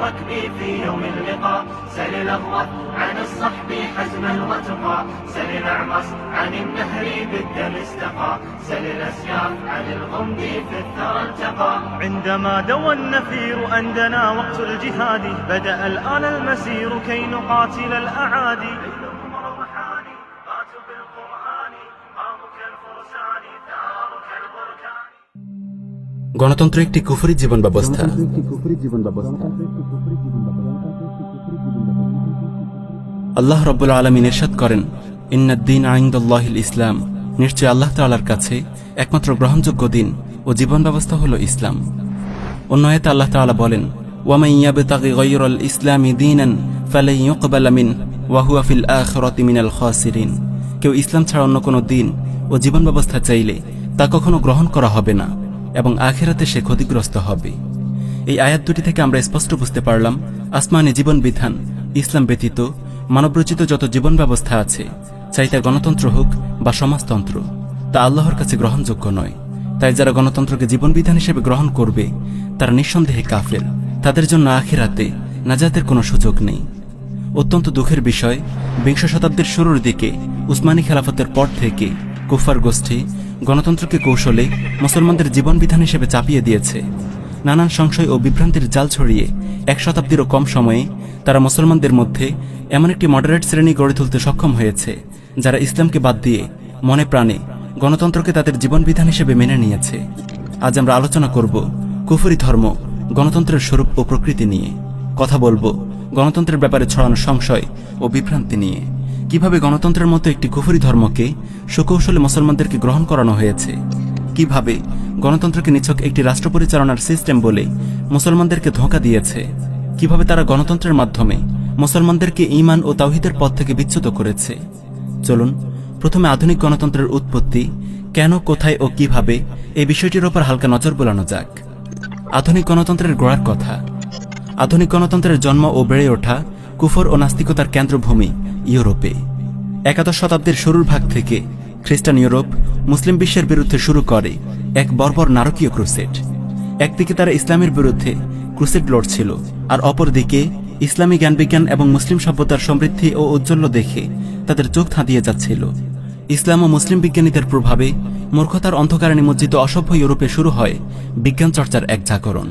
الركب في يوم اللقاء. سل الأغوث عن الصحب حزما وتقى سل الأعمص عن النهر بالدم استقى. سل الأسياف عن الغمد في الثرى التقى. عندما دوى النفير أندنا وقت الجهاد بدأ الآن المسير كي نقاتل الأعادي. গণতন্ত্র একটি কুফরি জীবন ব্যবস্থা। আল্লাহ রব্বুল আলমিন এরশাদ করেন ইন্নাদ্দিন আইন্দুল্লাহিল ইসলাম। নিশ্চয় আল্লাহ তাআলার কাছে একমাত্র গ্রহণযোগ্য দিন ও জীবন ব্যবস্থা হল ইসলাম। অন্য আল্লাহ তাআলা বলেন ওয়ামান ইয়াবতাগি গায়রাল ইসলামি দীনান ফালাই ইউকবালা মিন ওয়া হুয়া ফিল আখিরাতি মিনাল খাসিরিন। কেউ ইসলাম ছাড়া অন্য কোনো দিন ও জীবন ব্যবস্থা চাইলে তা কখনো গ্রহণ করা হবে না। এবং আখেরাতে সে ক্ষতিগ্রস্ত হবে। এই আয়াত দুটি থেকে আমরা স্পষ্ট বুঝতে পারলাম, আসমানি জীবন বিধান, ইসলাম ব্যতীত মানবরচিত যত জীবন ব্যবস্থা আছে, চাই তা গণতন্ত্র হোক বা সমাজতন্ত্র, তা আল্লাহর কাছে গ্রহণযোগ্য নয়। তাই যারা গণতন্ত্রকে জীবন বিধান হিসেবে গ্রহণ করবে, তারা নিঃসন্দেহে কাফের। তাদের জন্য আখেরাতে নাজাতের কোনো সুযোগ নেই। অত্যন্ত দুঃখের বিষয়, বিংশ শতাব্দীর শুরুর দিকে উসমানী খেলাফতের পর থেকে কুফার গোষ্ঠী গণতন্ত্রকে কৌশলে মুসলমানদের জীবন বিধান হিসেবে চাপিয়ে দিয়েছে। নানান সংশয় ও বিভ্রান্তির জাল ছড়িয়ে এক শতাব্দীরও কম সময়ে তারা মুসলমানদের মধ্যে এমন একটি মডারেট শ্রেণি গড়ে তুলতে সক্ষম হয়েছে, যারা ইসলামকে বাদ দিয়ে মনে প্রাণে গণতন্ত্রকে তাদের জীবন বিধান হিসেবে মেনে নিয়েছে। আজ আমরা আলোচনা করব কুফরি ধর্ম, গণতন্ত্রের স্বরূপ ও প্রকৃতি নিয়ে। কথা বলব গণতন্ত্রের ব্যাপারে ছড়ানো সংশয় ও বিভ্রান্তি নিয়ে। কীভাবে গণতন্ত্রের মতো একটি কুফরি ধর্মকে সুকৌশলে মুসলমানদেরকে গ্রহণ করানো হয়েছে? কীভাবে গণতন্ত্রকে নিছক একটি রাষ্ট্র পরিচালনার সিস্টেম বলে মুসলমানদেরকে ধোঁকা দিয়েছে? কীভাবে তারা গণতন্ত্রের মাধ্যমে মুসলমানদেরকে ঈমান ও তাওহিদের পথ থেকে বিচ্যুত করেছে? চলুন, প্রথমে আধুনিক গণতন্ত্রের উৎপত্তি, কেন, কোথায় ও কীভাবে এই বিষয়টির ওপর হালকা নজর বোলানো যাক। আধুনিক গণতন্ত্রের গোড়ার কথা। আধুনিক গণতন্ত্রের জন্ম ও বেড়ে ওঠা কুফর ও নাস্তিকতার কেন্দ্রভূমি ইউরোপে। একাদশ শতাব্দীর শুরুর ভাগ থেকে খ্রিস্টান ইউরোপ মুসলিম বিশ্বের বিরুদ্ধে শুরু করে এক বর্বর নারকীয় ক্রুসেড। একদিকে তারা ইসলামের বিরুদ্ধে ক্রুসেড লড়ছিল, আর অপরদিকে ইসলামী জ্ঞানবিজ্ঞান এবং মুসলিম সভ্যতার সমৃদ্ধি ও ঔজ্জ্বল্য দেখে তাদের চোখ থাঁদিয়ে যাচ্ছিল। ইসলাম ও মুসলিম বিজ্ঞানীদের প্রভাবে মূর্খতার অন্ধকারে নিমজ্জিত অসভ্য ইউরোপে শুরু হয় বিজ্ঞান চর্চার এক জাগরণ।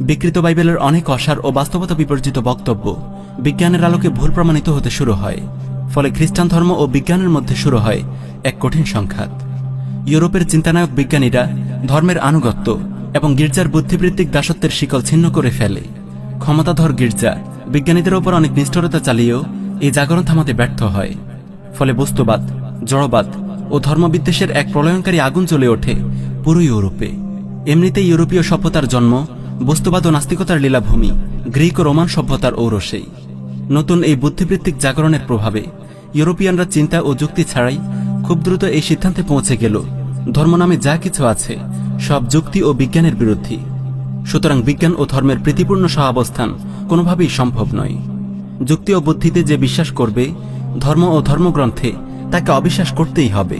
বিকৃত বাইবেলের অনেক অসার ও বাস্তবতা বিবর্জিত বক্তব্য বিজ্ঞানের আলোকে ভুল প্রমাণিত হতে শুরু হয়, ফলে খ্রিস্টান ধর্ম ও বিজ্ঞানের মধ্যে শুরু হয় এক কঠিন সংঘাত। ইউরোপের চিন্তানায়ক বিজ্ঞানীরা ধর্মের আনুগত্য এবং গির্জার বুদ্ধিবৃত্তিক দাসত্বের শিকল ছিন্ন করে ফেলে। ক্ষমতাধর গির্জা বিজ্ঞানীদের ওপর অনেক নিষ্ঠুরতা চালিয়েও এই জাগরণ থামাতে ব্যর্থ হয়, ফলে বস্তুবাদ, জড়বাদ ও ধর্মবিদ্বেষের এক প্রলয়নকারী আগুন জ্বলে ওঠে পুরো ইউরোপে। এমনিতেই ইউরোপীয় সভ্যতার জন্ম বস্তুবাদ ও নাস্তিকতার লীলাভূমি গ্রিক ও রোমান সভ্যতার ঔরসেই। নতুন এই বুদ্ধিবৃত্তিক জাগরণের প্রভাবে ইউরোপিয়ানরা চিন্তা ও যুক্তি ছাড়াই খুব দ্রুত এই সিদ্ধান্তে পৌঁছে গেল। ধর্ম নামে যা কিছু আছে, সব যুক্তি ও বিজ্ঞানের বিরোধী সুতরাং বিজ্ঞান ও ধর্মের প্রীতিপূর্ণ সহাবস্থান কোনোভাবেই সম্ভব নয়। যুক্তি ও বুদ্ধিতে যে বিশ্বাস করবে, ধর্ম ও ধর্মগ্রন্থে তাকে অবিশ্বাস করতেই হবে।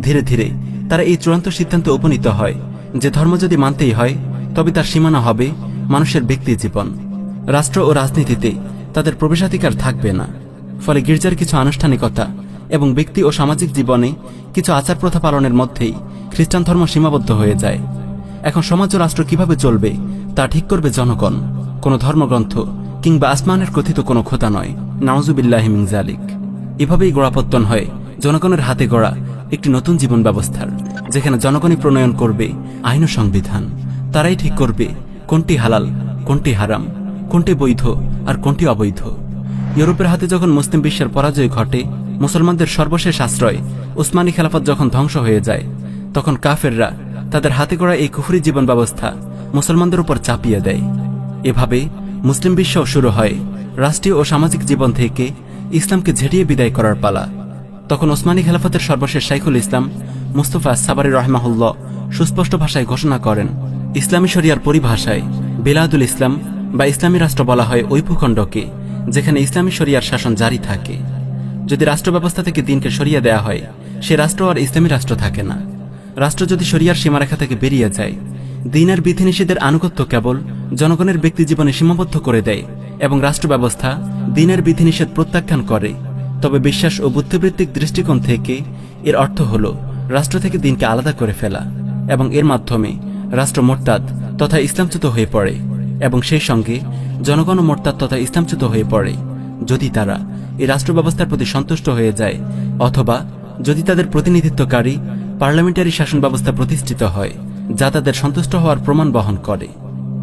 ধীরে ধীরে তারা এই চূড়ান্ত সিদ্ধান্তে উপনীত হয় যে ধর্ম যদি মানতেই হয়, তবে তার সীমানা হবে মানুষের ব্যক্তি জীবন। রাষ্ট্র ও রাজনীতিতে তাদের প্রবেশাধিকার থাকবে না। ফলে গির্জার কিছু আনুষ্ঠানিকতা এবং ব্যক্তি ও সামাজিক জীবনে কিছু আচার প্রথা পালনের মধ্যেই খ্রিস্টান ধর্ম সীমাবদ্ধ হয়ে যায়। এখন সমাজ ও রাষ্ট্র কীভাবে চলবে, তা ঠিক করবে জনগণ, কোনো ধর্মগ্রন্থ কিংবা আসমানের কথিত কোনো খোতা নয়। নওয়াজুবিল্লাহ মিংজালিক এভাবেই গোড়াপত্তন হয় জনগণের হাতে গড়া একটি নতুন জীবন ব্যবস্থার, যেখানে জনগণই প্রণয়ন করবে আইন ও সংবিধান। তারাই ঠিক করবে কোনটি হালাল, কোনটি হারাম। কোনটি বৈধ আর কোনটি অবৈধ? ইউরোপের হাতে যখন মুসলিম বিশ্বের পরাজয় ঘটে, মুসলমানদের সর্বশেষ আশ্রয় উসমানী খেলাফত যখন ধ্বংস হয়ে যায়, তখন কাফেররা তাদের হাতে গড়া এই কুফরি জীবন ব্যবস্থা মুসলমানদের উপর চাপিয়ে দেয়। এভাবে মুসলিম বিশ্ব শুরু হয় রাষ্ট্রীয় ও সামাজিক জীবন থেকে ইসলামকে ঝেড়িয়ে বিদায় করার পালা। তখন ওসমানী খেলাফতের সর্বশেষ শাইখুল ইসলাম মুস্তফা সাবারি রহমাহুল্লাহ সুস্পষ্ট ভাষায় ঘোষণা করেন, ইসলামী শরিয়ার পরিভাষায় বেলাদুল ইসলাম বা ইসলামী রাষ্ট্র বলা হয় ওই ভূখণ্ডকে, যেখানে ইসলামী শরিয়ার শাসন জারি থাকে। যদি রাষ্ট্র ব্যবস্থা থেকে দিনকে সরিয়ে দেয়া হয়, সে রাষ্ট্র আর ইসলামী রাষ্ট্র থাকে না। রাষ্ট্র যদি শরিয়ার সীমারেখা থেকে বেরিয়ে যায়, দিনের বিধিনিষেধের আনুগত্য কেবল জনগণের ব্যক্তি জীবনে সীমাবদ্ধ করে দেয় এবং রাষ্ট্র ব্যবস্থা দিনের বিধিনিষেধ প্রত্যাখ্যান করে। তবে বিশ্বাস ও বুদ্ধিবৃত্তিক দৃষ্টিকোণ থেকে এর অর্থ হল রাষ্ট্র থেকে দিনকে আলাদা করে ফেলা এবং এর মাধ্যমে রাষ্ট্র মোরতাদ তথা ইসলামচ্যুত হয়ে পড়ে। এবং সেই সঙ্গে জনগণ মোরতাদ তথা ইসলামচ্যুত হয়ে পড়ে। যদি তারা এই রাষ্ট্র ব্যবস্থার প্রতি সন্তুষ্ট হয়ে যায়, অথবা যদি তাদের প্রতিনিধিত্বকারী পার্লামেন্টারি শাসন ব্যবস্থা প্রতিষ্ঠিত হয়, যা তাদের সন্তুষ্ট হওয়ার প্রমাণ বহন করে,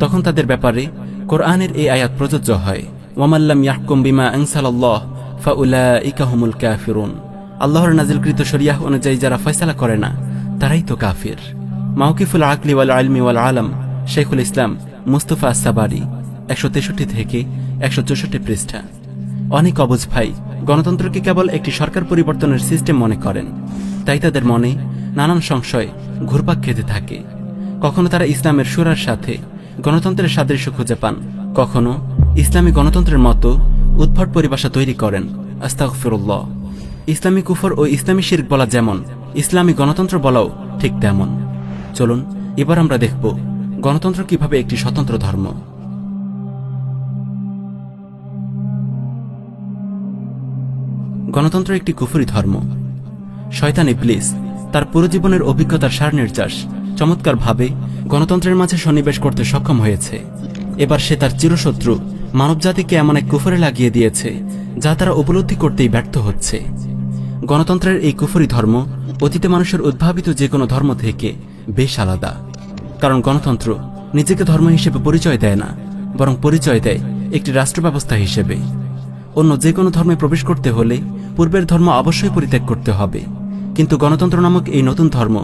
তখন তাদের ব্যাপারে কোরআনের এই আয়াত প্রযোজ্য হয়। ওয়ামাল্লাম ইয়াহকুম বিমা আনসালাল্লাহ, ফাউলাইকা হুমুল কাফিরুন। আল্লাহর নাজিলকৃত শরিয়াহ অনুযায়ী যারা ফয়সালা করে না, তারাই তো কাফির। মাউকিফুল আকলি ওয়াল আলমি ওয়াল আলম শেখুল ইসলাম মুস্তফা আসাবারি একশো তেষট্টি থেকে একশো চৌষট্টি পৃষ্ঠা। অনেক অবুজ ভাই, গণতন্ত্রকে কেবল একটি সরকার পরিবর্তনের সিস্টেম মনে করেন। তাই তাদের মনে নানান সংশয় ঘুরপাক খেতে থাকে। কখনো তারা ইসলামের সুরার সাথে গণতন্ত্রের সাদৃশ্য খুঁজে পান। কখনো ইসলামী গণতন্ত্রের মতো উদ্ভট পরিভাষা তৈরি করেন। আস্তাগফিরুল্লাহ। ইসলামী কুফর ও ইসলামী শির্ক বলা যেমন, ইসলামী গণতন্ত্র বলাও ঠিক তেমন। চলুন, এবার আমরা দেখব গণতন্ত্র কীভাবে একটি স্বতন্ত্র ধর্ম? গণতন্ত্র একটি কুফরি ধর্ম। শয়তান ইবলিস তার পুরো জীবনের অভিজ্ঞতার সার নির্যাস, চমৎকারভাবে গণতন্ত্রের মাঝে সন্নিবেশ করতে সক্ষম হয়েছে। এবার সে তার চিরশত্রু মানবজাতিকে এমন এক কুফরে লাগিয়ে দিয়েছে, যা তারা উপলব্ধি করতেই ব্যর্থ হচ্ছে। গণতন্ত্রের এই কুফরি ধর্ম অতীতে মানুষের উদ্ভাবিত যে কোনো ধর্ম থেকে বেশ আলাদা। কারণ গণতন্ত্র নিজেকে ধর্ম হিসেবে পরিচয় দেয় না, বরং পরিচয় দেয় একটি রাষ্ট্র ব্যবস্থা হিসেবে। অন্য যে কোনো ধর্মে প্রবেশ করতে হলে পূর্বের ধর্ম অবশ্যই পরিত্যাগ করতে হবে। কিন্তু গণতন্ত্র নামক এই নতুন ধর্ম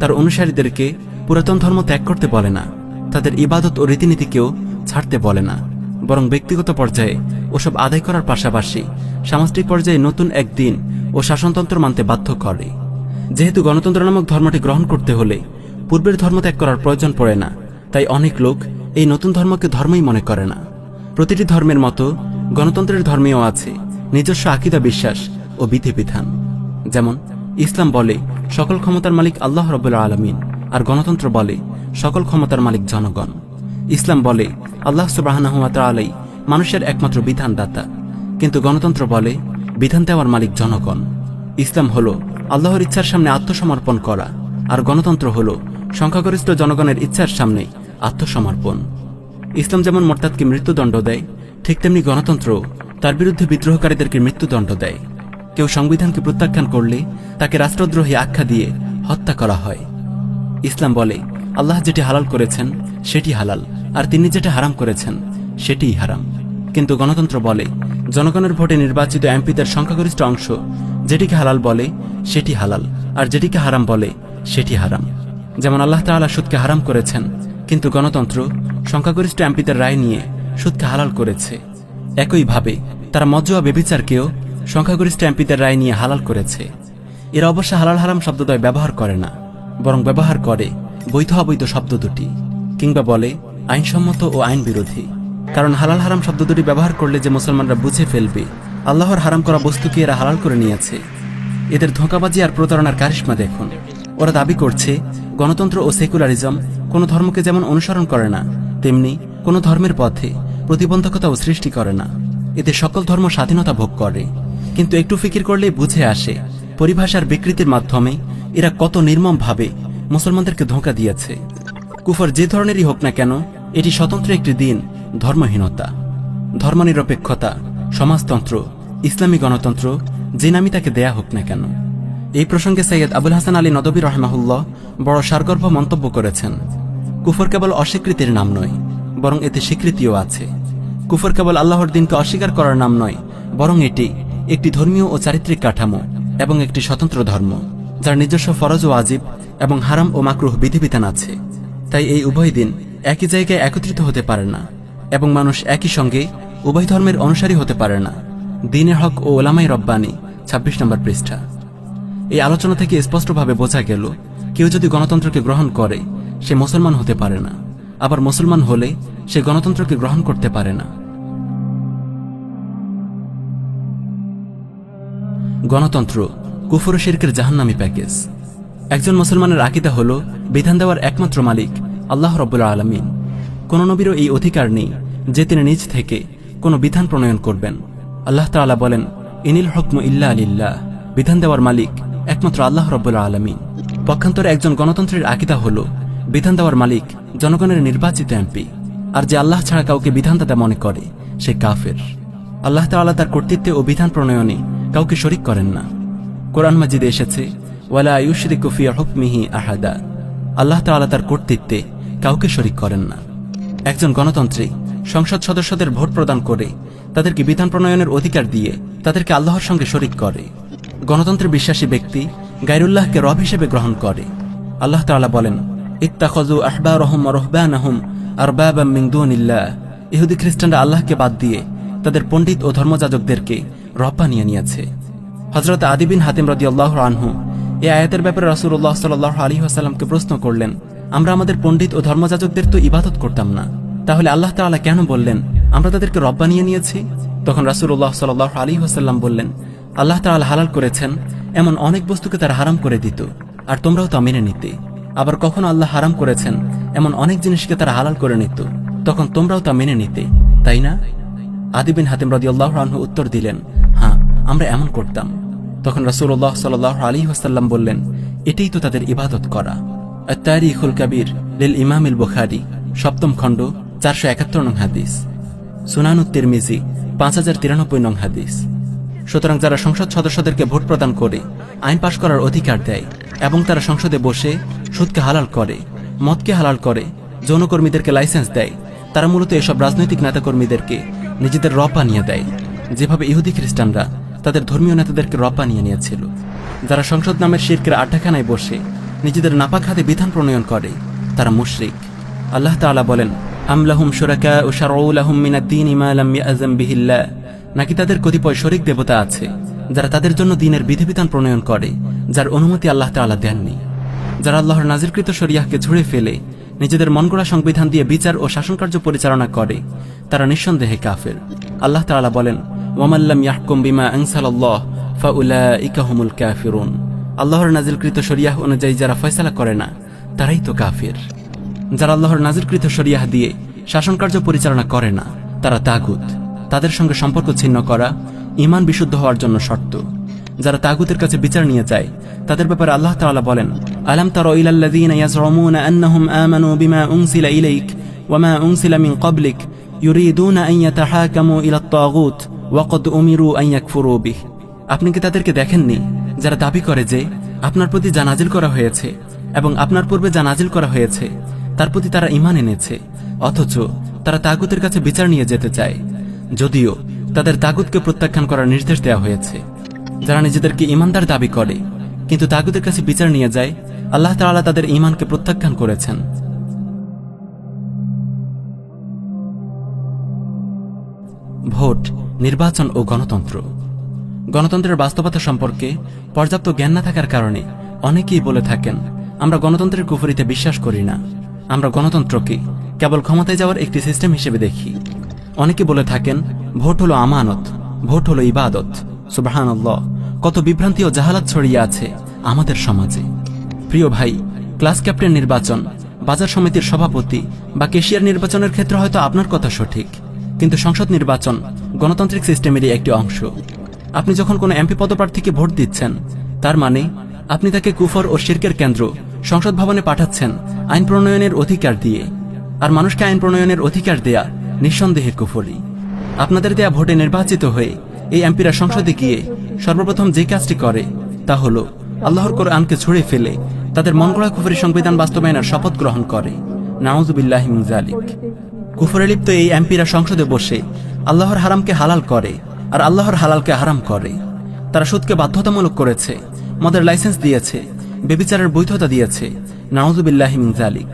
তার অনুসারীদেরকে পুরাতন ধর্ম ত্যাগ করতে বলে না, তাদের ইবাদত ও রীতিনীতিকেও ছাড়তে বলে না। বরং ব্যক্তিগত পর্যায়ে ওসব আদায় করার পাশাপাশি সামষ্টিক পর্যায়ে নতুন এক দিন ও শাসনতন্ত্র মানতে বাধ্য করে। যেহেতু গণতন্ত্র নামক ধর্মটি গ্রহণ করতে হলে পূর্বের ধর্ম ত্যাগ করার প্রয়োজন পড়ে না। তাই অনেক লোক এই নতুন ধর্মকে ধর্মই মনে করে না। প্রতিটি ধর্মের মতো গণতন্ত্রের ধর্মেও আছে, নিজস্ব আকিদা বিশ্বাস ও বিধিবিধান। যেমন, ইসলাম বলে, সকল ক্ষমতার মালিক আল্লাহ রবুল্লা আলমিন, আর গণতন্ত্র বলে, সকল ক্ষমতার মালিক জনগণ। ইসলাম বলে, আল্লাহ সুবাহানাহুয়াত আলাই মানুষের একমাত্র বিধানদাতা। কিন্তু গণতন্ত্র বলে, বিধান দেওয়ার মালিক জনগণ। ইসলাম হল আল্লাহর ইচ্ছার সামনে আত্মসমর্পণ করা, আর গণতন্ত্র হল সংখ্যাগরিষ্ঠ জনগণের ইচ্ছার সামনে আত্মসমর্পণ। ইসলাম যেমন মোরতাদকে মৃত্যুদণ্ড দেয়, ঠিক তেমনি গণতন্ত্র তার বিরুদ্ধে বিদ্রোহকারীদেরকে মৃত্যুদণ্ড দেয়। কেউ সংবিধানকে প্রত্যাখ্যান করলে তাকে রাষ্ট্রদ্রোহী আখ্যা দিয়ে হত্যা করা হয়। ইসলাম বলে, আল্লাহ যেটি হালাল করেছেন, সেটি হালাল, আর তিনি যেটা হারাম করেছেন, সেটিই হারাম। কিন্তু গণতন্ত্র বলে, জনগণের ভোটে নির্বাচিত এমপিদের সংখ্যাগরিষ্ঠ অংশ যেটিকে হালাল বলে, সেটি হালাল, আর যেটিকে হারাম বলে, সেটি হারাম। যেমন আল্লাহ তাআলা সুদকে হারাম করেছেন, কিন্তু গণতন্ত্র সংখ্যাগরিষ্ঠ এমপিদের রায় নিয়ে সুদকে হালাল করেছে। একইভাবে তারা মজ্জুয়া বেবিচারকেও সংখ্যাগরিষ্ঠ এমপিদের রায় নিয়ে হালাল করেছে। এরা অবশ্য হালাল হারাম শব্দদ্বয় ব্যবহার করে না, বরং ব্যবহার করে বৈধ অবৈধ শব্দ দুটি, কিংবা বলে আইনসম্মত ও আইন বিরোধী। কারণ হালাল হারাম শব্দ দুটি ব্যবহার করলে যে মুসলমানরা বুঝে ফেলবে, আল্লাহর হারাম করা বস্তুকে এরা হালাল করে নিয়েছে। এদের ধোঁকাবাজি আর প্রতারণার কারিশ্মা দেখুন। ওরা দাবি করছে, গণতন্ত্র ও সেকুলারিজম কোনো ধর্মকে যেমন অনুসরণ করে না, তেমনি কোনো ধর্মের পথে প্রতিবন্ধকতাও সৃষ্টি করে না। এতে সকল ধর্ম স্বাধীনতা ভোগ করে। কিন্তু একটু ফিকির করলেই বুঝে আসে, পরিভাষার বিকৃতির মাধ্যমে এরা কত নির্মমভাবে মুসলমানদেরকে ধোঁকা দিয়েছে। কুফর যে ধরনেরই হোক না কেন, এটি স্বতন্ত্র একটি দিন, ধর্মহীনতা। ধর্মনিরপেক্ষতা, সমাজতন্ত্র, ইসলামী গণতন্ত্র, যে নামই তাকে দেয়া হোক না কেন। এই প্রসঙ্গে সৈয়দ আবুল হাসান আলী নদবী রহমাহুল্লাহ বড় সারগর্ভ মন্তব্য করেছেন, কুফর কেবল অস্বীকৃতির নাম নয়, বরং এতে স্বীকৃতিও আছে। কুফর কেবল আল্লাহর দিনকে অস্বীকার করার নাম নয়, বরং এটি একটি ধর্মীয় ও চারিত্রিক কাঠামো এবং একটি স্বতন্ত্র ধর্ম, যার নিজস্ব ফরজ ও আজিব এবং হারাম ও মাকরুহ বিধিবিধান আছে। তাই এই উভয় দিন একই জায়গায় একত্রিত হতে পারে না এবং মানুষ একই সঙ্গে উভয় ধর্মের অনুসারী হতে পারে না। দিনের হক ও ওলামাই রব্বানি, ছাব্বিশ নম্বর পৃষ্ঠা। এই আলোচনা থেকে স্পষ্টভাবে বোঝা গেল, কেউ যদি গণতন্ত্রকে গ্রহণ করে, সে মুসলমান হতে পারে না। আবার মুসলমান হলে, সে গণতন্ত্রকে গ্রহণ করতে পারে না। গণতন্ত্র, কুফর শিরকের জাহান্নামী প্যাকেজ। একজন মুসলমানের আকিদা হল, বিধান দেওয়ার একমাত্র মালিক আল্লাহ রব্বুল আলমিন। কোন নবীরও এই অধিকার নেই যে তিনি নিজ থেকে কোনো বিধান প্রণয়ন করবেন। আল্লাহ তাআলা বলেন, ইনিল হকম ইল্লা আলিল্লাহ বিধান দেওয়ার মালিক একমাত্র আল্লাহ রব্বুল আলমিন। পক্ষান্তরে একজন গণতন্ত্রের আকিদা হল বিধান দেওয়ার মালিক জনগণের নির্বাচিত এমপি। আর যে আল্লাহ ছাড়া কাউকে বিধানদাতা মনে করে, সে কাফের। আল্লাহ তাআলা তার কর্তৃত্বে ও বিধান প্রণয়নে কাউকে শরিক করেন না। কোরআন মাজিদে এসেছে, ওয়ালা ইউশরিকু ফি হুকমিহি আহাদা। আল্লাহ তাআলা তার কর্তৃত্বে কাউকে শরিক করেন না। একজন গণতন্ত্রী সংসদ সদস্যদের ভোট প্রদান করে, তাদেরকে বিধান প্রণয়নের অধিকার দিয়ে তাদেরকে আল্লাহর সঙ্গে শরিক করে। গণতন্ত্রে বিশ্বাসী ব্যক্তি গাইরুল্লাহকে রব হিসেবে গ্রহণ করে। আল্লাহ তাআলা বলেন, ইত্তাখযু আহবারহুম ওয়া রুহবানাহুম আরবাবাম মিন দুনিল্লাহ। ইহুদি খ্রিস্টানরা আল্লাহকে বাদ দিয়ে তাদের পণ্ডিত ও ধর্মযাজকদেরকে রব বানিয়ে নিয়েছে। হজরত আদিবিন হাতিম রদি আল্লাহ আনহু এই আয়াতের ব্যাপারে রাসুল্লাহ সাল্লাহ আলী আসাল্লামকে প্রশ্ন করলেন, আমরা আমাদের পণ্ডিত ও ধর্মযাজকদের তো ইবাদত করতাম না। তাহলে আল্লাহ তালা কেন বললেন, আমরা তাদেরকে রব বানিয়ে নিয়েছি? তখন রাসুল্লাহ সাল্লাহ আলী আসাল্লাম বললেন আল্লাহ তাআলা হালাল করেছেন, এমন অনেক বস্তুকে তারা হারাম করে দিত, আর তোমরাও তা মেনে নিতে। আবার কখনো আল্লাহ হারাম করেছেন, এমন অনেক জিনিসকে তারা হালাল করে নিত, তখন তোমরাও তা মেনে নিতে। তাই না? আদিবিন হাতিম রদি আল্লাহ আনহু উত্তর দিলেন হ্যাঁ আমরা এমন করতাম। তখন রাসূলুল্লাহ সাল্লাহ আলী ওয়াসাল্লাম বললেন, এটাই তো তাদের ইবাদত করা। তারিখুল কাবির লিল ইমামিল বুখারী, সপ্তম খণ্ড, চারশো একাত্তর নং হাদিস। সুনানুত তিরমিজি, পাঁচ হাজার তিরানব্বই নং হাদিস। সুতরাং যারা সংসদ সদস্যদেরকে ভোট প্রদান করে, আইন পাশ করার অধিকার দেয় এবং তারা সংসদে বসে সুদকে হালাল করে, মদকে হালাল করে, যৌনকর্মীদেরকে লাইসেন্স দেয়, তারা মূলত এসব রাজনৈতিক নেতাকর্মীদেরকে নিজেদের রব বানিয়ে দেয়। যেভাবে ইহুদি খ্রিস্টানরা তাদের ধর্মীয় নেতাদেরকে রব বানিয়ে নিয়েছিল। যারা সংসদ নামের শির্কের আড্ডাখানায় বসে নিজেদের নাপাক হাতে বিধান প্রণয়ন করে, তারা মুশরিক। আল্লাহ তাআলা বলেন আমলাহুম শুরাকা ও শারউলাহুম মিনাদ-দীন মা লাম ইয়াযাম বিহিল্লাহ। নাকি তাদের কতিপয় শরিক দেবতা আছে, যারা তাদের জন্য দিনের বিধিবিধান প্রণয়ন করে, যার অনুমতি আল্লাহ তাআলা দেননি। যারা আল্লাহর নাজিরকৃত শরিয়াহকে ঝুড়ে ফেলে, নিজেদের মনগড়া সংবিধান দিয়ে বিচার ও শাসনকার্য পরিচালনা করে, তারা নিঃসন্দেহে কাফের। আল্লাহ তাআলা বলেন ওয়ামাল্লাম ইয়াহকুম বিমা আনসালাল্লাহ, ফাউলাইকা হুমুল কাফিরুন। আল্লাহর নাজিলকৃত শরিয়াহ অনুযায়ী যারা ফয়সালা করে না, তারাই তো কাফির। যারা আল্লাহর নাজিরকৃত শরিয়াহ দিয়ে শাসনকার্য পরিচালনা করে না, তারা তাগুত। তাদের সঙ্গে সম্পর্ক ছিন্ন করা ইমান বিশুদ্ধ হওয়ার জন্য শর্ত। যারা তাগুতের কাছে বিচার নিয়ে যায়, তাদের ব্যাপারে আল্লাহ তাআলা বলেন, আলাম তারা ইলাল্লাযীনা ইয়াজউমুনা আন্নাহুম আমানু বিমা উনসিলা ইলাইক ওয়ামা উনসিলা মিন ক্বাবলিক, ইউরিদুনা আন ইয়াতাহাকামু ইলা আত-তাগুত ওয়া উমিরু আপনি কি তাদেরকে দেখেননি যারা দাবি করে যে আপনার প্রতি যা নাজিল করা হয়েছে এবং আপনার পূর্বে যা নাজিল করা হয়েছে, তার প্রতি তারা ইমান এনেছে, অথচ তারা তাগুতের কাছে বিচার নিয়ে যেতে চায়। যদিও তাদের তাগুতকে প্রত্যাখ্যান করার নির্দেশ দেওয়া হয়েছে। যারা নিজেদেরকে ইমানদার দাবি করে, কিন্তু তাগুতের কাছে বিচার নিয়ে যায়, আল্লাহ তাআলা তাদের ইমানকে প্রত্যাখ্যান করেছেন। ভোট, নির্বাচন ও গণতন্ত্র। গণতন্ত্রের বাস্তবতা সম্পর্কে পর্যাপ্ত জ্ঞান না থাকার কারণে অনেকেই বলে থাকেন, আমরা গণতন্ত্রের কুফরিতে বিশ্বাস করি না। আমরা গণতন্ত্রকে কেবল ক্ষমতায় যাওয়ার একটি সিস্টেম হিসেবে দেখি। অনেকে বলে থাকেন, ভোট হলো আমানত, ভোট হলো ইবাদত। সুবাহান কত বিভ্রান্তি ও জাহালাত ছড়িয়ে আছে আমাদের সমাজে। প্রিয় ভাই, ক্লাস ক্যাপ্টেন নির্বাচন, বাজার সমিতির সভাপতি বা কেশিয়ার নির্বাচনের ক্ষেত্রে হয়তো আপনার কথা সঠিক, কিন্তু সংসদ নির্বাচন গণতান্ত্রিক সিস্টেমেরই একটি অংশ। আপনি যখন কোনো এমপি পদপ্রার্থীকে ভোট দিচ্ছেন, তার মানে আপনি তাকে কুফর ও শির্কের কেন্দ্র, সংসদ ভবনে পাঠাচ্ছেন আইন প্রণয়নের অধিকার দিয়ে। আর মানুষকে আইন প্রণয়নের অধিকার দেয়া নিঃসন্দেহে কুফরি। আপনাদের দেয়া ভোটে নির্বাচিত হয়ে এই এমপিরা সংসদে গিয়ে সর্বপ্রথম যে কাজটি করে তা হল আল্লাহর কোরআনকে ছুড়ে ফেলে তাদের মনগড়া কুফরি সংবিধান বাস্তবায়নের শপথ গ্রহণ করে। নাউজুবিল্লাহ জালিক কুফরে লিপ্ত এই এমপিরা সংসদে বসে আল্লাহর হারামকে হালাল করে আর আল্লাহর হালালকে হারাম করে। তারা সুদকে বাধ্যতামূলক করেছে, মদের লাইসেন্স দিয়েছে, বেবিচারের বৈধতা দিয়েছে। নাউজুবিল্লাহ জালিক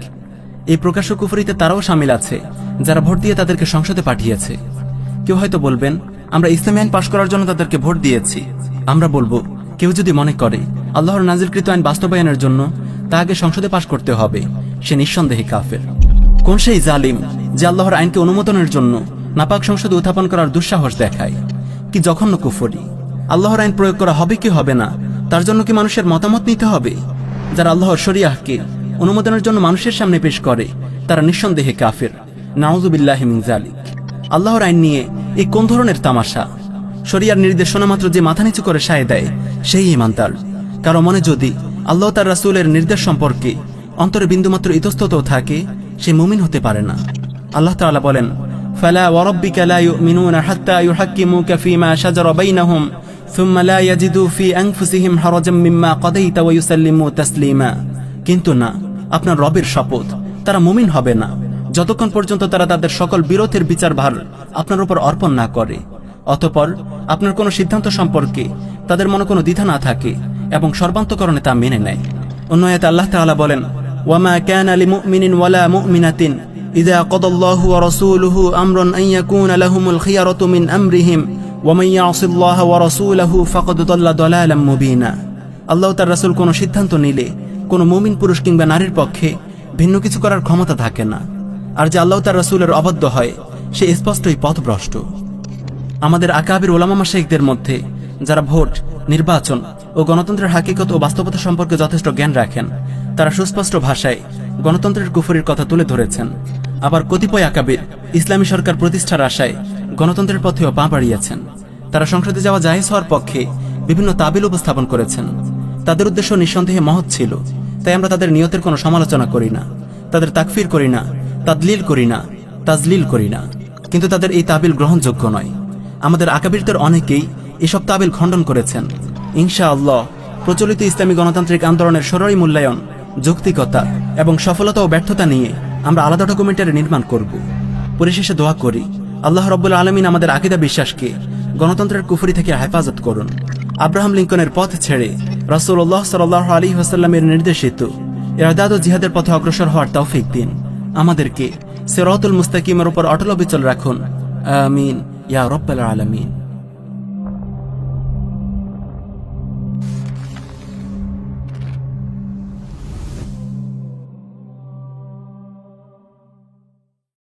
এই প্রকাশ্য কুফরিতে তারাও সামিল আছে যারা ভোট দিয়ে তাদেরকে সংসদে পাঠিয়েছে। কেউ হয়তো বলবেন, আমরা ইসলামী আইন পাশ করার জন্য তাদেরকে ভোট দিয়েছি। আমরা বলব, কেউ যদি মনে করে, আল্লাহর নাজিলকৃত আইন বাস্তবায়নের জন্য তা আগে সংসদে পাশ করতে হবে, সে নিঃসন্দেহে কাফের। কোন সেই জালিম যে আল্লাহর আইনকে অনুমোদনের জন্য নাপাক সংসদে উত্থাপন করার দুঃসাহস দেখায়? কি জঘন্য কুফরি? আল্লাহর আইন প্রয়োগ করা হবে কি হবে না? তার জন্য কি মানুষের মতামত নিতে হবে? যারা আল্লাহর শরিয়াহকে অনুমোদনের জন্য মানুষের সামনে পেশ করে, তারা নিঃসন্দেহে কাফের। নাউজুবিল্লাহ মিন জালিক আল্লাহর আইন নিয়ে এই কোন ধরনের তামাশা শরিয়ার নির্দেশনা মাত্র যে মাথা নিচু করে সায় দেয় সেই ইমানদার কারো মনে যদি আল্লাহ তার রাসূলের নির্দেশ সম্পর্কে অন্তরে বিন্দুমাত্র ইতস্তত থাকে সে মুমিন হতে পারে না আল্লাহ তাআলা বলেন ফালা ওয়ারাব্বিকা লা ইউমিনুনা হাত্তা ইউহাক্কিমুকা ফীমা শাজারা বাইনাহুম ثم لا يجدوا في أنفسهم حرجا مما قضيت ويسلموا تسليما কিন্তু না আপনার রবের শপথ তারা মুমিন হবে না যতক্ষণ পর্যন্ত তারা তাদের সকল বিরোধের বিচার ভার আপনার উপর অর্পণ না করে, অতপর আপনার কোনো সিদ্ধান্ত সম্পর্কে তাদের মনে কোনো দ্বিধা না থাকে এবং সর্বান্তকরণে তা মেনে নেয়। অন্য আল্লাহ তাআলা বলেন, ওয়ামা কানা লিমুমিনিন ওয়ালা মুমিনাতিন ইযা কাদাল্লাহু রাসূলুহু আমরান আন ইয়াকুনা লাহুমুল খিয়ারাতু মিন আমরিহিম ওয়ামান ইয়াসিল্লাহা ওয়া রাসূলাহু ফাকাদ দাল্লা দালালাম মুবিনা। আল্লাহ তার রাসূল কোনো সিদ্ধান্ত নিলে কোনো মুমিন পুরুষ কিংবা নারীর পক্ষে ভিন্ন কিছু করার ক্ষমতা থাকে না। আর যে আল্লাহ তার রাসূলের অবাধ্য হয়, সে স্পষ্টই পথভ্রষ্ট। আমাদের আকাবির ওলামা শেখদের মধ্যে যারা ভোট, নির্বাচন ও গণতন্ত্রের হাকিকত ও বাস্তবতা সম্পর্কে যথেষ্ট জ্ঞান রাখেন, তারা সুস্পষ্ট ভাষায় গণতন্ত্রের কুফরির কথা তুলে ধরেছেন। আবার কতিপয় আকাবির ইসলামী সরকার প্রতিষ্ঠার আশায় গণতন্ত্রের পথেও পা বাড়িয়েছেন। তারা সংসদে যাওয়া জায়েজ হওয়ার পক্ষে বিভিন্ন তাবিল উপস্থাপন করেছেন। তাদের উদ্দেশ্য নিঃসন্দেহে মহৎ ছিল, তাই আমরা তাদের নিয়তের কোনো সমালোচনা করি না, তাদের তাকফির করি না তাদলিল করি না, তাজলিল করি না। কিন্তু তাদের এই তাবিল গ্রহণযোগ্য নয়। আমাদের আকাবিরদের অনেকেই এসব তাবিল খণ্ডন করেছেন। ইনশা আল্লাহ প্রচলিত ইসলামী গণতান্ত্রিক আন্দোলনের সরই মূল্যায়ন, যৌক্তিকতা এবং সফলতা ও ব্যর্থতা নিয়ে আমরা আলাদা ডকুমেন্টারি নির্মাণ করব। পরিশেষে দোয়া করি, আল্লাহ রব্বুল আলমিন আমাদের আকিদা বিশ্বাসকে গণতন্ত্রের কুফরি থেকে হেফাজত করুন। আব্রাহাম লিঙ্কনের পথ ছেড়ে রসুল্লাহ সাল আলী হাসাল্লামের নির্দেশিত এরাদাদ ও জিহাদের পথে অগ্রসর হওয়ার তৌফিক দিন। আমাদেরকে সেরতুল মুস্তাকিমের উপর অটল অবিচল রাখুন। আমিন। ইয়া রব্বাল আলমিন।